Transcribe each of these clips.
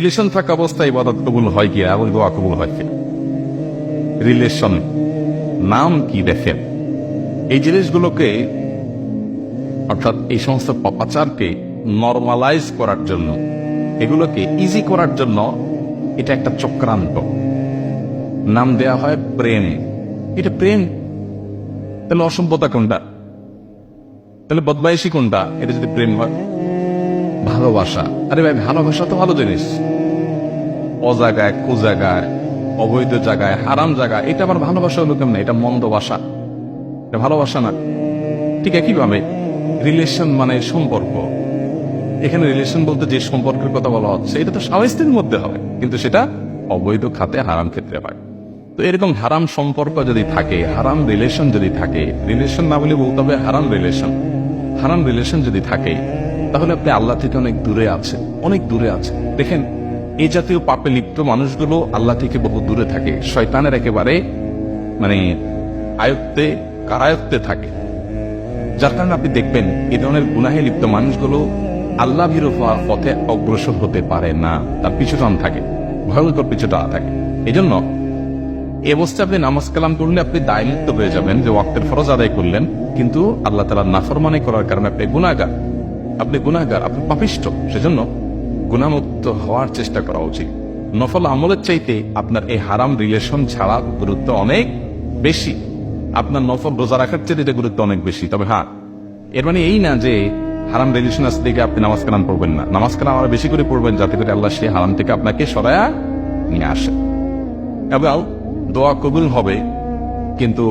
Relation থাকা অবস্থায় ইবাদত কবুল হয় কি এবং দোয়া কবুল হয় কি রিলেশন নাম কি দেখেন? এই জিনিসগুলোকে, অর্থাৎ এই সমস্ত পাপাচারকে নর্মালাইজ করার জন্য, এগুলোকে ইজি করার জন্য এটা একটা চক্রান্ত। নাম দেয়া হয় প্রেম। এটা প্রেম? তাহলে অসভ্যতা কোনটা? তাহলে বদমাইশি কোনটা? এটা যদি প্রেম হয়। ভালোবাসা। আরে ভাই, ভালোবাসা তো ভালো জিনিস। অজাগায় কুজাগায় অবৈধ জায়গায়, হারাম জায়গায়, এটা আমার ভালোবাসা হলো কেমন? এটা মন্দ বাসা এটা ভালোবাসা না। ঠিক একইভাবে রিলেশন মানে সম্পর্ক। এখানে রিলেশন বলতে যে সম্পর্কের কথা বলা হচ্ছে, এটা তো স্বামী মধ্যে হয়। কিন্তু সেটা অবৈধ খাতে, হারাম ক্ষেত্রে হয়। তো এরকম হারাম সম্পর্ক যদি থাকে, হারাম রিলেশন যদি থাকে রিলেশন না বলে বলতে হবে হারাম রিলেশন হারাম রিলেশন যদি থাকে তাহলে আপনি আল্লাহ থেকে অনেক দূরে আছেন, অনেক দূরে আছেন। দেখেন এই জাতীয় পাপে লিপ্ত মানুষগুলো আল্লাহ থেকে বহু দূরে থাকে। শয়তানের একেবারে মানে আয়ত্তে, কারায়ত্তে থাকে। যার কারণে আপনি দেখবেন এই ধরনের গুনাহে লিপ্ত মানুষগুলো আল্লাহ হওয়ার পথে অগ্রসর হতে পারে না। তার পিছুটান থাকে, ভয়ঙ্কর পিছুটা থাকে। এই জন্য এ অবস্থায় আপনি নামাজ কালাম করলে আপনি দায়মুক্ত হয়ে যাবেন যে ওয়াক্তের ফরজ আদায় করলেন, কিন্তু আল্লাহ তালা নাফরমানি করার কারণে আপনি গুণাগার আপনি গুণাগার আপনি পাপিষ্ট। সেজন্য গুণামুক্ত হওয়ার চেষ্টা করা উচিত। নফল আমলের চাইতে আপনার এই হারাম রিলেশন ছাড়া গুরুত্ব অনেক বেশি। আপনার নফল রোজা রাখার চেয়ে এটা গুরুত্ব অনেক বেশি। তবে হ্যাঁ এর মানে এই না যে হারাম রিলেশন আছে দেখে আপনি নামাজ কালাম পড়বেন না। নামাজ কালাম আরও বেশি করে পড়বেন যাতে করে আল্লাহ সে হারাম থেকে আপনাকে সরায়া নিয়ে আসে। এবং দোয়া কবুল হবে, কিন্তু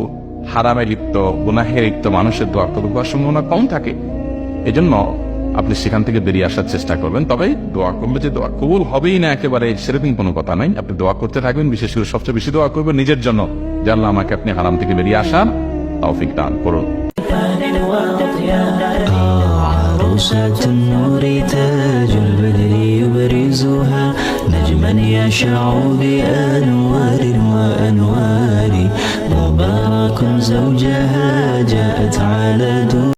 হারামে লিপ্ত, গুনাহে লিপ্ত মানুষের দোয়া কবুল হওয়ার সম্ভাবনা কম থাকে। এজন্য আপনি সেখান থেকে বেরিয়ে আসার চেষ্টা করবেন তবে দোয়া করলে যে দোয়া কবুল হবেই না একেবারে সেরকম কোনো কথা নাই আপনি দোয়া করতে থাকবেন বিশেষ করে সবচেয়ে বেশি দোয়া করবেন নিজের জন্য জানলাম আমাকে আপনি হারাম থেকে বেরিয়ে আসার তৌফিক দান করুন عروسة النور تاج البدر يبرزها نجما يشع بأنوار